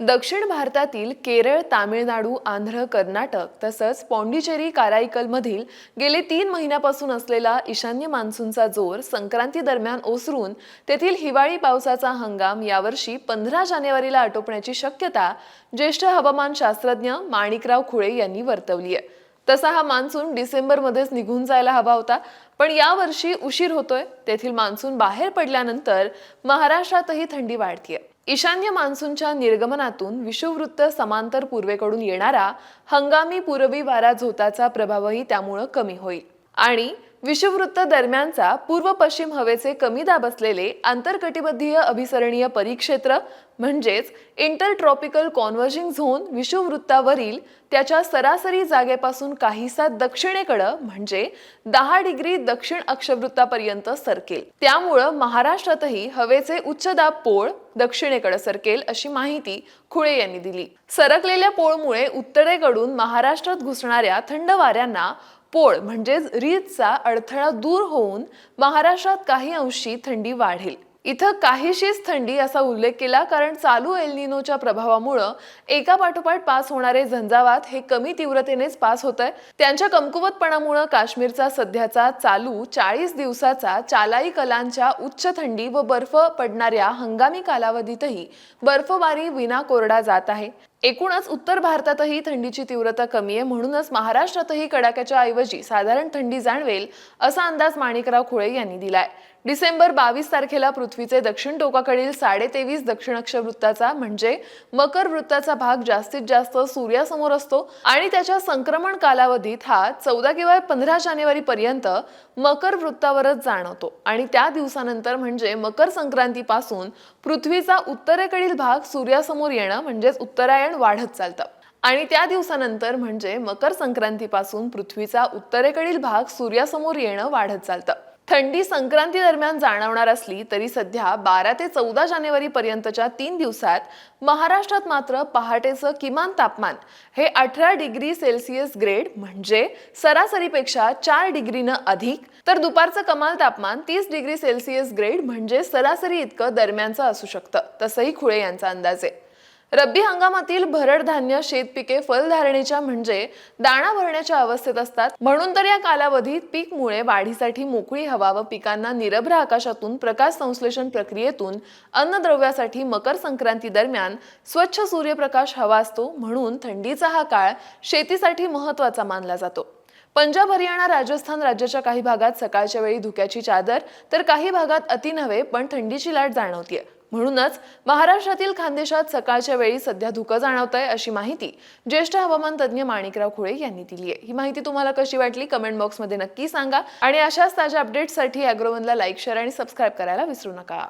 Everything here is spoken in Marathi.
दक्षिण भारतातील केरळ तामिळनाडू आंध्र कर्नाटक तसंच पॉंडिचेरी काराईकलमधील गेले तीन महिन्यापासून असलेला ईशान्य मान्सूनचा जोर संक्रांती दरम्यान ओसरून तेथील हिवाळी पावसाचा हंगाम यावर्षी पंधरा जानेवारीला आटोपण्याची शक्यता ज्येष्ठ हवामान शास्त्रज्ञ माणिकराव खुळे यांनी वर्तवली आहे. तसा हा मान्सून डिसेंबरमध्येच निघून जायला हवा होता पण यावर्षी उशीर होतोय. तेथील मान्सून बाहेर पडल्यानंतर महाराष्ट्रातही थंडी वाढतीये. ईशान्य मान्सूनच्या निर्गमनातून विषुववृत्त समांतर पूर्वेकडून येणारा हंगामी पूर्वी वारा झोताचा प्रभावही त्यामुळं कमी होईल. आणि विषुववृत्त दरम्यानचा पूर्व पश्चिम हवेचे कमी दाब असलेले आंतरकटिबद्धीय अभिसरणीय परिक्षेत्र म्हणजेच इंटरट्रॉपिकल कॉन्व्हर्जिंग झोन विषुववृत्तावरील त्याच्या सरासरी जागेपासून काहीसा दक्षिणेकडं म्हणजे दहा डिग्री दक्षिण अक्षवृत्तापर्यंत सरकेल. त्यामुळं महाराष्ट्रातही हवेचे उच्च दाब पोळ दक्षिणेकडे सरकेल अशी माहिती खुळे यांनी दिली. सरकलेल्या पोळमुळे उत्तरेकडून महाराष्ट्रात घुसणाऱ्या थंड वाऱ्यांना पोळ म्हणजेच रीतचा अडथळा दूर होऊन महाराष्ट्रात काही अंशी थंडी वाढेल. इथं काहीशीच थंडी असा उल्लेख केला कारण चालू एलनिनोच्या प्रभावामुळं एका पाठोपाठ पास होणारे झंझावात हे कमी तीव्रतेनेच पास होत आहे त्यांच्या कमकुवतपणामुळं काश्मीरचा सध्याचा चालू चाळीस दिवसाचा चालाई कलांच्या उच्च थंडी व बर्फ पडणाऱ्या हंगामी कालावधीतही बर्फबारी विना कोरडा जात आहे. एकूणच उत्तर भारतातही थंडीची तीव्रता कमी आहे. म्हणूनच महाराष्ट्रातही कडाक्याच्या ऐवजी साधारण थंडी जाणवेल असा अंदाज माणिकराव खुळे यांनी दिलाय. डिसेंबर बावीस तारखेला पृथ्वीचे दक्षिण टोकाकडील साडे तेवीस वृत्ताचा म्हणजे मकर वृत्ताचा भाग जास्तीत जास्त सूर्यासमोर असतो आणि त्याच्या संक्रमण कालावधीत हा चौदा किंवा पंधरा जानेवारी पर्यंत मकर वृत्तावरच जाणवतो. आणि त्या दिवसानंतर म्हणजे मकर संक्रांतीपासून पृथ्वीचा उत्तरेकडील भाग सूर्यासमोर येणं म्हणजेच उत्तरायण वाढत चालतं. आणि त्या दिवसानंतर म्हणजे मकर संक्रांतीपासून पृथ्वीचा उत्तरेकडील भाग सूर्यासमोर येणं वाढत चालतं. थंडी संक्रांती दरम्यान जाणवणार असली तरी सध्या बारा ते चौदा जानेवारी पर्यंतच्या तीन दिवसात महाराष्ट्रात मात्र पहाटेचं किमान तापमान हे अठरा डिग्री सेल्सिअस ग्रेड म्हणजे सरासरीपेक्षा चार डिग्रीनं अधिक तर दुपारचं कमाल तापमान तीस डिग्री सेल्सिअस ग्रेड म्हणजे सरासरी इतकं दरम्यानचं असू शकतं तसंही खुळे यांचा अंदाज. आहे रब्बी हंगामातील भरड धान्य शेतपिके फलधारणेच्या म्हणजे दाणा भरण्याच्या अवस्थेत असतात. म्हणून तर या कालावधीत पीकमुळे वाढीसाठी मोकळी हवा व पिकांना निरभ्र आकाशातून प्रकाश संश्लेषण प्रक्रियेतून अन्नद्रव्यासाठी मकर संक्रांती दरम्यान स्वच्छ सूर्यप्रकाश हवा असतो. म्हणून थंडीचा हा काळ शेतीसाठी महत्त्वाचा मानला जातो. पंजाब हरियाणा राजस्थान राज्याच्या काही भागात सकाळच्या वेळी धुक्याची चादर तर काही भागात अति नव्हे पण थंडीची लाट जाणवतीये. म्हणूनच महाराष्ट्रातील खानदेशात सकाळच्या वेळी सध्या धुकं जाणवत आहे अशी माहिती ज्येष्ठ हवामान तज्ज्ञ माणिकराव खुळे यांनी दिली आहे ही माहिती तुम्हाला कशी वाटली कमेंट बॉक्समध्ये नक्की सांगा आणि अशाच ताज्या अपडेट्ससाठी अॅग्रोवनला लाईक शेअर आणि सबस्क्राईब करायला विसरू नका.